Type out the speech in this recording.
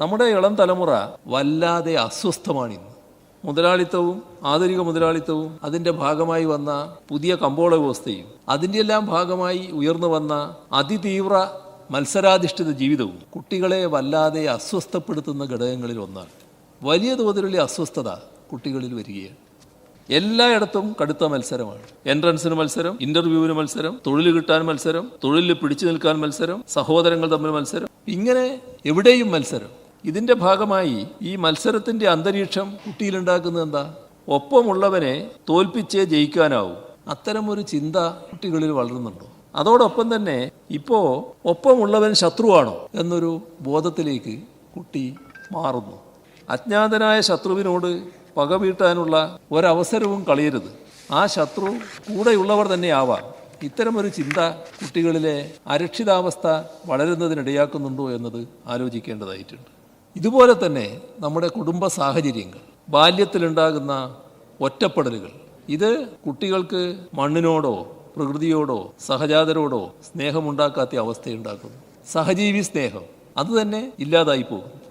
നമ്മുടെ ഇളം തലമുറ വല്ലാതെ അസ്വസ്ഥമാണിന്ന്. മുതലാളിത്തവും ആധുനിക മുതലാളിത്തവും അതിന്റെ ഭാഗമായി വന്ന പുതിയ കമ്പോള വ്യവസ്ഥയും അതിന്റെ എല്ലാം ഭാഗമായി ഉയർന്നു വന്ന അതിതീവ്ര മത്സരാധിഷ്ഠിത ജീവിതവും കുട്ടികളെ വല്ലാതെ അസ്വസ്ഥപ്പെടുത്തുന്ന ഘടകങ്ങളിൽ ഒന്നാണ്. വലിയ തോതിലുള്ള അസ്വസ്ഥത കുട്ടികളിൽ വരികയാണ്. എല്ലായിടത്തും കടുത്ത മത്സരമാണ്. എൻട്രൻസിന് മത്സരം ഇന്റർവ്യൂവിന് മത്സരം തൊഴിൽ കിട്ടാൻ മത്സരം തൊഴിലിൽ പിടിച്ചു നിൽക്കാൻ മത്സരം സഹോദരങ്ങൾ തമ്മിൽ മത്സരം ഇങ്ങനെ എവിടെയും മത്സരം. ഇതിന്റെ ഭാഗമായി ഈ മത്സരത്തിന്റെ അന്തരീക്ഷം കുട്ടിയിലുണ്ടാക്കുന്നത് എന്താ? ഒപ്പമുള്ളവനെ തോൽപ്പിച്ചേ ജയിക്കാനാവും. അത്തരമൊരു ചിന്ത കുട്ടികളിൽ വളരുന്നുണ്ടോ? അതോടൊപ്പം തന്നെ ഇപ്പോൾ ഒപ്പമുള്ളവൻ ശത്രുവാണോ എന്നൊരു ബോധത്തിലേക്ക് കുട്ടി മാറുന്നു. അജ്ഞാതനായ ശത്രുവിനോട് പക വീട്ടാനുള്ള ഒരവസരവും കളയരുത്. ആ ശത്രു കൂടെയുള്ളവർ തന്നെ ആവാം. ഇത്തരമൊരു ചിന്ത കുട്ടികളിലെ അരക്ഷിതാവസ്ഥ വളരുന്നതിനിടയാക്കുന്നുണ്ടോ എന്നത് ആലോചിക്കേണ്ടതായിട്ടുണ്ട്. ഇതുപോലെ തന്നെ നമ്മുടെ കുടുംബ സാഹചര്യങ്ങൾ ബാല്യത്തിലുണ്ടാകുന്ന ഒറ്റപ്പെടലുകൾ. ഇത് കുട്ടികൾക്ക് മണ്ണിനോടോ പ്രകൃതിയോടോ സഹജാതരോടോ സ്നേഹമുണ്ടാക്കാത്ത അവസ്ഥയുണ്ടാക്കുന്നു. സഹജീവി സ്നേഹം അത് തന്നെ ഇല്ലാതായി പോകും